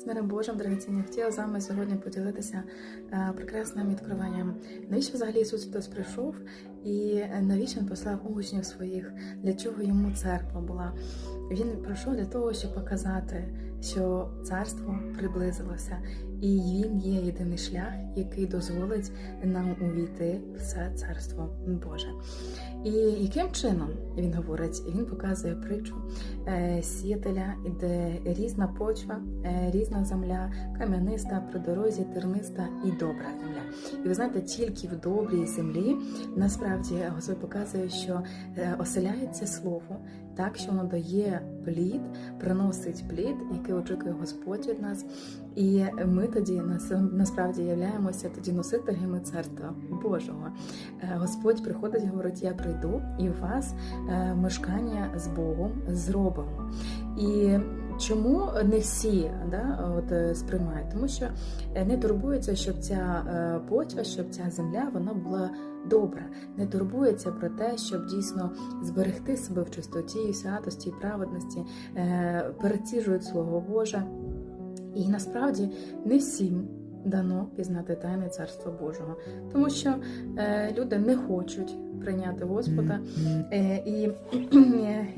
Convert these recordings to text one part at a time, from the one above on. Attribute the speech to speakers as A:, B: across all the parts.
A: З миром Божим, дорогоцінні, хотіла з вами сьогодні поділитися е, прекрасним відкриванням. Навіщо взагалі Ісус прийшов і навіщо Він послав учнів своїх, для чого йому церква була? Він прийшов для того, щоб показати, що царство приблизилося, і він є єдиний шлях, який дозволить нам увійти в це царство Боже. І яким чином він говорить? Він показує притчу е, сіятеля, де різна почва, е, різна земля, кам'яниста, при дорозі, терниста і добра земля. І ви знаєте, тільки в добрій землі насправді Господь показує, що е, оселяється слово, так що воно дає плід, приносить плід, який очікує Господь від нас. І ми тоді насправді являємося тоді носителями царства Божого. Е, Господь приходить і говорить: Я прийду, і у вас е, мешкання з Богом зробимо. І чому не всі да, от, е, сприймають? Тому що е, не турбується, щоб ця е, почва, щоб ця земля вона була добра, не турбується про те, щоб дійсно зберегти себе в чистоті, святості праведності, переціжують Слово Боже. І насправді не всім дано пізнати тайни Царства Божого, тому що е, люди не хочуть прийняти Господа. Е, і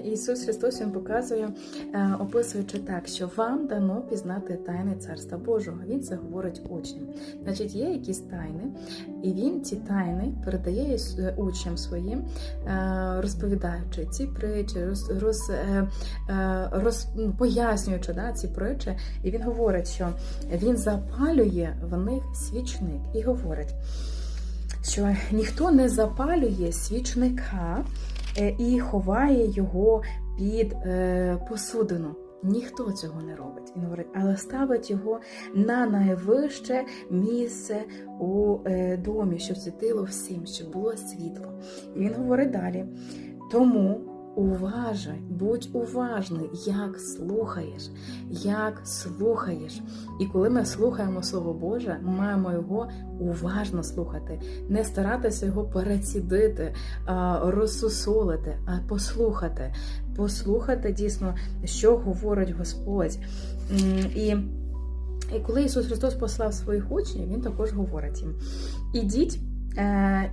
A: Ісус Христос Він показує, е, описуючи так, що вам дано пізнати тайни Царства Божого. Він це говорить учням. Значить, є якісь тайни, і він ці тайни передає е, учням своїм, е, розповідаючи ці притчі, роз, роз, е, е, роз, ну, пояснюючи да, ці притчі, і він говорить, що він запалює в них свічник і говорить, що ніхто не запалює свічника е, і ховає його під е, посудину. Ніхто цього не робить. Він говорить, але ставить його на найвище місце у е, домі, щоб світило всім, щоб було світло. І він говорить далі. Тому уважай, будь уважний, як слухаєш, як слухаєш. І коли ми слухаємо Слово Боже, ми маємо його уважно слухати, не старатися його перецідити, розсусолити, а послухати. Послухати дійсно, що говорить Господь. І коли Ісус Христос послав своїх учнів, Він також говорить їм: ідіть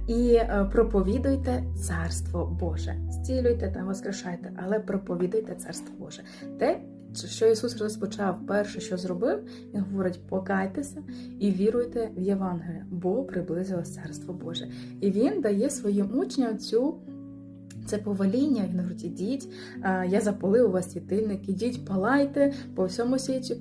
A: і е, проповідуйте Царство Боже, зцілюйте та воскрешайте, але проповідуйте Царство Боже. Те, що Ісус Христос почав перше, що зробив, Він говорить: покайтеся і віруйте в Євангеліє, бо приблизилось Царство Боже. І Він дає своїм учням цю. Це повеління, він говорить, ідіть, е, я запалив у вас світильник, ідіть, палайте по всьому світі,